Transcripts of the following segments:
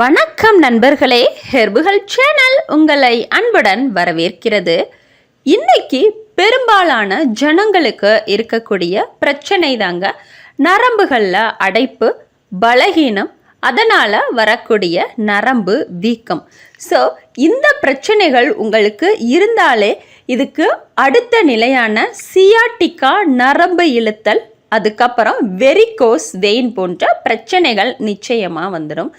வணக்கம் நண்பர்களே ஹெர்புகள் சேனல் உங்களை அன்புடன் வரவேற்கிறது. இன்னைக்கு பெரும்பாலான ஜனங்களுக்கு இருக்கக்கூடிய பிரச்சனை தாங்க நரம்புகளில் அடைப்பு பலகீனம் அதனால் வரக்கூடிய நரம்பு வீக்கம். ஸோ இந்த பிரச்சனைகள் உங்களுக்கு இருந்தாலே இதுக்கு அடுத்த நிலையான சியாட்டிக்கா நரம்பு இழுத்தல் அதுக்கப்புறம் வெரிகோஸ் வெயின் போன்ற பிரச்சனைகள் நிச்சயமாக வந்துடும்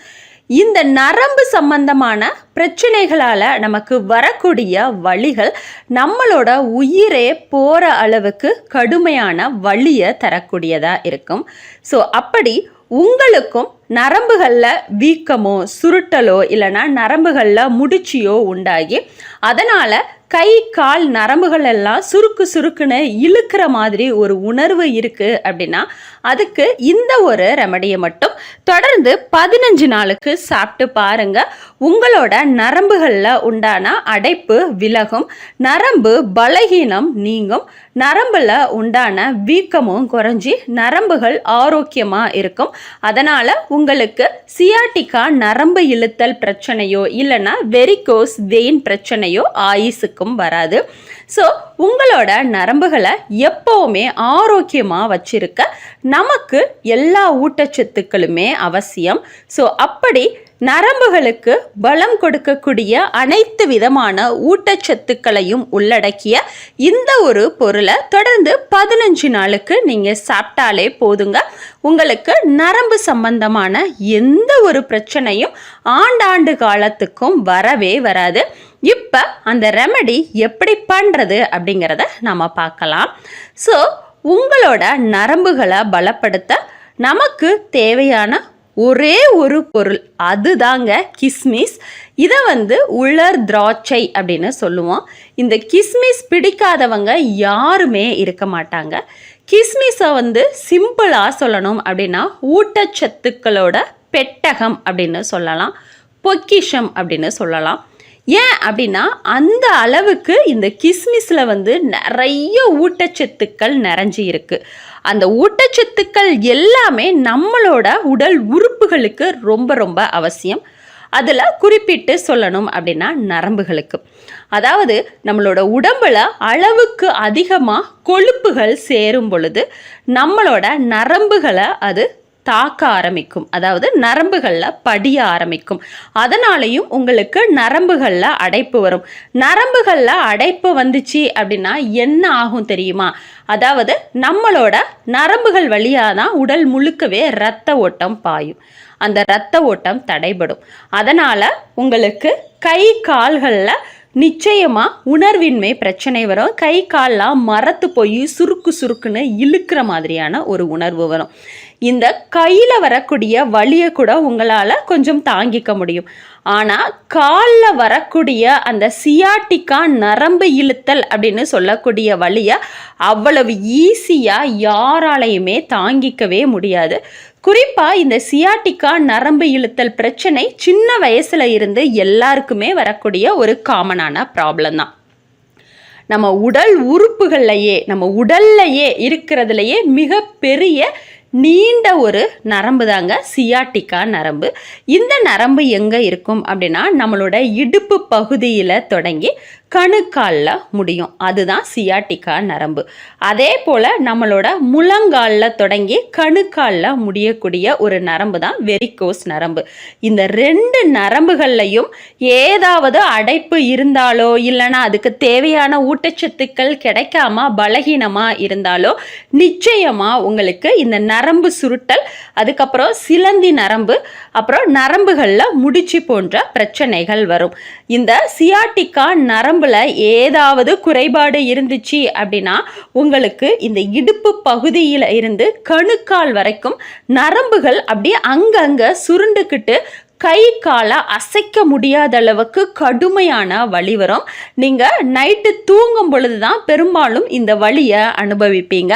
இந்த நரம்பு சம்பந்தமான பிரச்சனைகளால் நமக்கு வரக்கூடிய வழிகள் நம்மளோட உயிரே போகிற அளவுக்கு கடுமையான வழியை தரக்கூடியதாக இருக்கும். ஸோ அப்படி உங்களுக்கும் நரம்புகளில் வீக்கமோ சுருட்டலோ இல்லைன்னா நரம்புகளில் முடிச்சியோ உண்டாகி அதனால் கை கால் நரம்புகள் எல்லாம் சுருக்கு சுருக்குன்னு இழுக்கிற மாதிரி ஒரு உணர்வு இருக்குது அப்படின்னா அதுக்கு இந்த ஒரு ரெமடியை மட்டும் தொடர்ந்து பதினஞ்சு நாளுக்கு சாப்பிட்டு பாருங்க. உங்களோட நரம்புகளில் உண்டான அடைப்பு விலகும். நரம்பு பலகீனம் நீங்கும். நரம்பில் உண்டான வீக்கமும் குறைஞ்சி நரம்புகள் ஆரோக்கியமாக இருக்கும். அதனால் உங்களுக்கு சியாட்டிக்கா நரம்பு இழுத்தல் பிரச்சனையோ இல்லைன்னா வெரிகோஸ் வெயின் பிரச்சனையோ ஆயுசுக்கும் வராது. ஸோ உங்களோட நரம்புகளை எப்போவுமே ஆரோக்கியமாக வச்சிருக்க நமக்கு எல்லா ஊட்டச்சத்துக்களுமே அவசியம். ஸோ அப்படி நரம்புகளுக்கு பலம் கொடுக்கக்கூடிய அனைத்து விதமான ஊட்டச்சத்துக்களையும் உள்ளடக்கிய இந்த ஒரு பொருளை தொடர்ந்து பதினஞ்சு நாளுக்கு நீங்கள் சாப்பிட்டாலே போதுங்க. உங்களுக்கு நரம்பு சம்பந்தமான எந்த ஒரு பிரச்சனையும் ஆண்டாண்டு காலத்துக்கும் வரவே வராது. இப்போ அந்த ரெமடி எப்படி பண்ணுறது அப்படிங்கிறத நம்ம பார்க்கலாம். ஸோ உங்களோட நரம்புகளை பலப்படுத்த நமக்கு தேவையான ஒரே ஒரு பொருள். அதுதாங்க கிஸ்மிஸ். இதை வந்து உலர் திராட்சை அப்படின்னு சொல்லுவோம். இந்த கிஸ்மிஸ் பிடிக்காதவங்க யாருமே இருக்க மாட்டாங்க. கிஸ்மிஸை வந்து சிம்பிளாக சொல்லணும் அப்படின்னா ஊட்டச்சத்துக்களோட பெட்டகம் அப்படின்னு சொல்லலாம். பொக்கிஷம் அப்படின்னு சொல்லலாம். ஏன் அப்படின்னா அந்த அளவுக்கு இந்த கிஸ்மிஸில் வந்து நிறைய ஊட்டச்சத்துக்கள் நிறைஞ்சி இருக்குது அந்த ஊட்டச்சத்துக்கள் எல்லாமே நம்மளோட உடல் உறுப்புகளுக்கு ரொம்ப ரொம்ப அவசியம். அதில் குறிப்பிட்டு சொல்லணும் அப்படின்னா நரம்புகளுக்கு. அதாவது நம்மளோட உடம்பில் அளவுக்கு அதிகமாக கொழுப்புகள் சேரும் பொழுது நம்மளோட நரம்புகளை அது தாக்க ஆரம்பிக்கும். அதாவது நரம்புகளில் படிய ஆரம்பிக்கும். அதனாலையும் உங்களுக்கு நரம்புகளில் அடைப்பு வரும். நரம்புகளில் அடைப்பு வந்துச்சு அப்படின்னா என்ன ஆகும் தெரியுமா? அதாவது நம்மளோட நரம்புகள் வழியாக தான் உடல் முழுக்கவே இரத்த ஓட்டம் பாயும். அந்த இரத்த ஓட்டம் தடைபடும். அதனால் உங்களுக்கு கை கால்களில் நிச்சயமாக உணர்வின்மை பிரச்சனை வரும். கை கால்லாம் மரத்து போய் சுருக்கு சுருக்குன்னு இழுக்கிற மாதிரியான ஒரு உணர்வு வரும். இந்த கையில் வரக்கூடிய வலியை கூட உங்களால் கொஞ்சம் தாங்கிக்க முடியும். ஆனால் காலில் வரக்கூடிய அந்த சியாட்டிக்கா நரம்பு இழுத்தல் அப்படின்னு சொல்லக்கூடிய வழியை அவ்வளவு ஈஸியாக யாராலையுமே தாங்கிக்கவே முடியாது. குறிப்பாக இந்த சியாட்டிக்கா நரம்பு இழுத்தல் பிரச்சனை சின்ன வயசில் இருந்து எல்லாருக்குமே வரக்கூடிய ஒரு காமனான ப்ராப்ளம் தான். நம்ம உடல் உறுப்புகள்லையே நம்ம உடல்லையே இருக்கிறதுலையே மிக பெரிய நீண்ட ஒரு நரம்பு தாங்க சியாட்டிக்கா நரம்பு. இந்த நரம்பு எங்கே இருக்கும் அப்படின்னா நம்மளோட இடுப்பு பகுதியில் தொடங்கி கணுக்காலில் முடியும். அதுதான் சியாட்டிக்கா நரம்பு. அதே போல் நம்மளோட முழங்காலில் தொடங்கி கணுக்காலில் முடியக்கூடிய ஒரு நரம்பு தான் வெரிகோஸ் நரம்பு. இந்த ரெண்டு நரம்புகள்லையும் ஏதாவது அடைப்பு இருந்தாலோ இல்லைனா அதுக்கு தேவையான ஊட்டச்சத்துக்கள் கிடைக்காம பலகீனமாக இருந்தாலோ நிச்சயமாக உங்களுக்கு இந்த நரம்பு சுருட்டல் அதுக்கப்புறம் சிலந்தி நரம்பு அப்புறம் நரம்புகளில் முடிச்சு போன்ற பிரச்சனைகள் வரும். இந்த சியாட்டிக்கா உடம்பில் ஏதாவது குறைபாடு இருந்துச்சு அப்படின்னா உங்களுக்கு இந்த இடுப்பு பகுதியில் இருந்து கணுக்கால் வரைக்கும் நரம்புகள் அப்படியே அங்கங்கே சுருண்டுக்கிட்டு கை காலை அசைக்க முடியாத அளவுக்கு கடுமையான வலி வரும் நீங்கள் நைட்டு தூங்கும் பொழுது தான் பெரும்பாலும் இந்த வலியை அனுபவிப்பீங்க.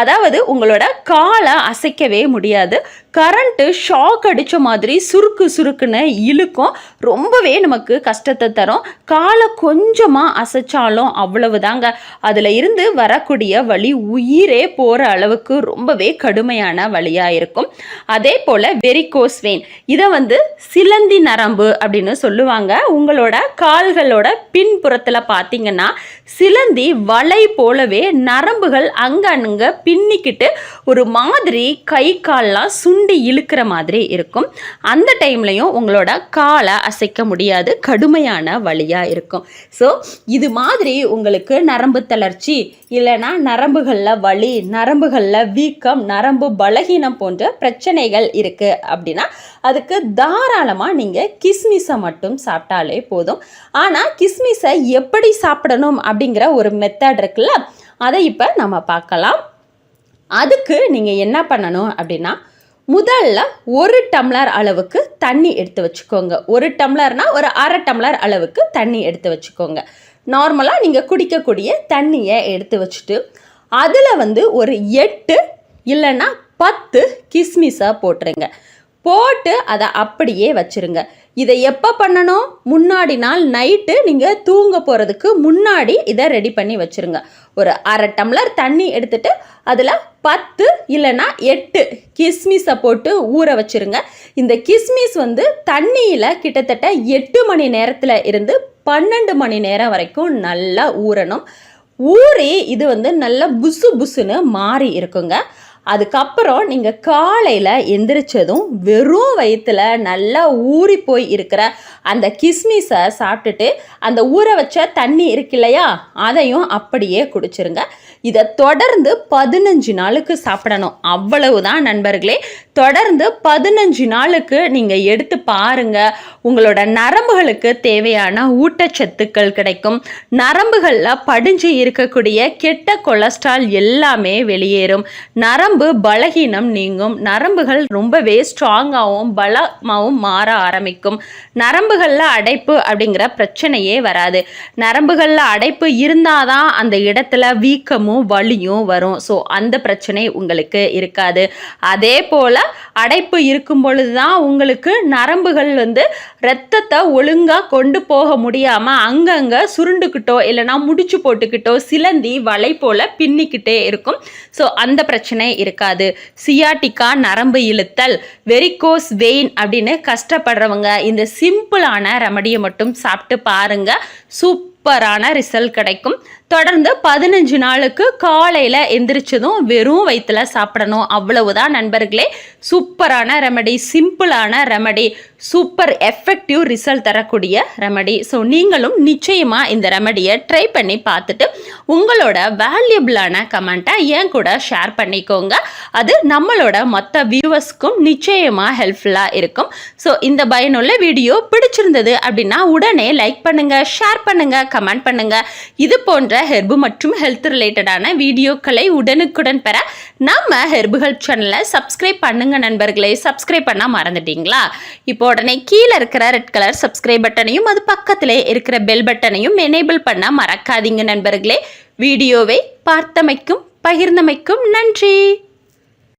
அதாவது உங்களோட காலை அசைக்கவே முடியாது. கரண்ட்டு ஷாக் அடித்த மாதிரி சுருக்கு சுருக்குன்னு இழுக்கும். ரொம்பவே நமக்கு கஷ்டத்தை தரும். காலை கொஞ்சமாக அசைச்சாலும் அவ்வளவுதாங்க. அதில் இருந்து வரக்கூடிய வலி உயிரே போகிற அளவுக்கு ரொம்பவே கடுமையான வழியாக இருக்கும். அதே போல் வெரிகோஸ் வெயின் இதை வந்து சிலந்தி நரம்பு அப்படின்னு சொல்லுவாங்க. உங்களோட கால்களோட பின்புறத்தில் பார்த்தீங்கன்னா சிலந்தி வலை போலவே நரம்புகள் அங்கங்கே பின்னிக்கிட்டு ஒரு மாதிரி கை கால்லாம் சுண்டி இழுக்கிற மாதிரி இருக்கும். அந்த டைம்லையும் உங்களோட காலை அசைக்க முடியாது. கடுமையான வழியாக இருக்கும். ஸோ இது மாதிரி உங்களுக்கு நரம்பு தளர்ச்சி இல்லைன்னா நரம்புகளில் வலி நரம்புகளில் வீக்கம் நரம்பு பலகீனம் போன்ற பிரச்சனைகள் இருக்குது அப்படின்னா அதுக்கு தாராளமாக நீங்கள் கிஸ்மிஸை மட்டும் சாப்பிட்டாலே போதும். ஆனால் கிஸ்மிஸை எப்படி சாப்பிடணும் அப்படிங்கிற ஒரு மெத்தட் இருக்குல்ல அதை இப்போ நம்ம பார்க்கலாம். அதுக்கு நீங்கள் என்ன பண்ணணும் அப்படின்னா முதல்ல ஒரு டம்ளர் அளவுக்கு தண்ணி எடுத்து வச்சுக்கோங்க. ஒரு டம்ளர்னால் ஒரு அரை டம்ளர் அளவுக்கு தண்ணி எடுத்து வச்சுக்கோங்க. நார்மலாக நீங்கள் குடிக்கக்கூடிய தண்ணியை எடுத்து வச்சுட்டு அதில் வந்து ஒரு எட்டு இல்லைன்னா பத்து கிஸ்மிஸாக போட்டுருங்க. போட்டு அதை அப்படியே வச்சுருங்க. இதை எப்போ பண்ணணும்? முன்னாடி நாள் நைட்டு நீங்கள் தூங்க போகிறதுக்கு முன்னாடி இதை ரெடி பண்ணி வச்சுருங்க. ஒரு அரை டம்ளர் தண்ணி எடுத்துகிட்டு அதில் பத்து இல்லைன்னா எட்டு கிஸ்மிஸை போட்டு ஊற வச்சுருங்க. இந்த கிஸ்மிஸ் வந்து தண்ணியில் கிட்டத்தட்ட எட்டு மணி நேரத்தில் இருந்து பன்னெண்டு மணி நேரம் வரைக்கும் நல்லா ஊறணும். ஊறி இது வந்து நல்லா புசு புசுன்னு மாறி இருக்குங்க. அதுக்கப்புறம் நீங்கள் காலையில் எந்திரிச்சதும் வெறும் வயிற்றுல நல்லா ஊறி போய் இருக்கிற அந்த கிஸ்மிஸை சாப்பிட்டுட்டு அந்த ஊற வச்ச தண்ணி இருக்கு இல்லையா அதையும் அப்படியே குடிச்சிருங்க. இதை தொடர்ந்து பதினஞ்சு நாளுக்கு சாப்பிடணும். அவ்வளவுதான் நண்பர்களே. தொடர்ந்து பதினஞ்சு நாளுக்கு நீங்கள் எடுத்து பாருங்க. உங்களோட நரம்புகளுக்கு தேவையான ஊட்டச்சத்துக்கள் கிடைக்கும். நரம்புகளில் படிஞ்சு இருக்கக்கூடிய கெட்ட கொலஸ்ட்ரால் எல்லாமே வெளியேறும். நரம்பு பலகீனம் நீங்கும். நரம்புகள் ரொம்பவே ஸ்ட்ராங்காகவும் பலமாகவும் மாற ஆரம்பிக்கும். நரம்பு நரம்புகளில் அடைப்பு அப்படிங்கிற பிரச்சனையே வராது. நரம்புகளில் அடைப்பு இருந்தாதான் அந்த இடத்துல வீக்கமும் வலியும் வரும். ஸோ அந்த பிரச்சனை உங்களுக்கு இருக்காது. அதே போல் அடைப்பு இருக்கும் பொழுது தான் உங்களுக்கு நரம்புகள் வந்து ரத்தத்தை ஒழுங்காக கொண்டு போக முடியாமல் அங்கங்கே சுருண்டுக்கிட்டோ இல்லைனா முடிச்சு போட்டுக்கிட்டோ சிலந்தி வலை போல் பின்னிக்கிட்டே இருக்கும். ஸோ அந்த பிரச்சனை இருக்காது. சியாட்டிக்கா நரம்பு இழுத்தல் வெரிகோஸ் வெயின் அப்படின்னு கஷ்டப்படுறவங்க இந்த சிம்பிள் சிம்பிளான ரெமடியை மட்டும் சாப்பிட்டு பாருங்கள் சூப்பரான ரிசல்ட் கிடைக்கும். தொடர்ந்து பதினஞ்சு நாளுக்கு காலையில் எந்திரிச்சதும் வெறும் வயிற்றுல சாப்பிடணும். அவ்வளவுதான் நண்பர்களே. சூப்பரான ரெமடி சிம்பிளான ரெமடி சூப்பர் எஃபெக்டிவ் ரிசல்ட் தரக்கூடிய ரெமடி ஸோ நீங்களும் நிச்சயமாக இந்த ரெமடியை ட்ரை பண்ணி பார்த்துட்டு உங்களோட வேல்யூபிளான கமெண்ட்டை ஏன் கூட ஷேர் பண்ணிக்கோங்க. அது நம்மளோட மொத்த வியூவர்ஸ்க்கும் நிச்சயமாக ஹெல்ப்ஃபுல்லாக இருக்கும். ஸோ இந்த பயனுள்ள வீடியோ பிடிச்சிருந்தது அப்படின்னா உடனே லைக் பண்ணுங்கள் ஷேர் பண்ணுங்கள் கமெண்ட் பண்ணுங்கள் இது போன்ற போன்ற ஹெர்பு மற்றும் ஹெல்த் ரிலேட்டடான வீடியோக்களை உடனுக்குடன் பெற நம்ம ஹெர்புகள் சேனலை சப்ஸ்கிரைப் பண்ணுங்க நண்பர்களே. சப்ஸ்கிரைப் பண்ணால் மறந்துட்டீங்களா? இப்போ உடனே கீழே இருக்கிற ரெட் கலர் சப்ஸ்கிரைப் பட்டனையும் அது பக்கத்திலே இருக்கிற பெல் பட்டனையும் எனேபிள் பண்ண மறக்காதீங்க நண்பர்களே. வீடியோவை பார்த்தமைக்கும் பகிர்ந்தமைக்கும் நன்றி.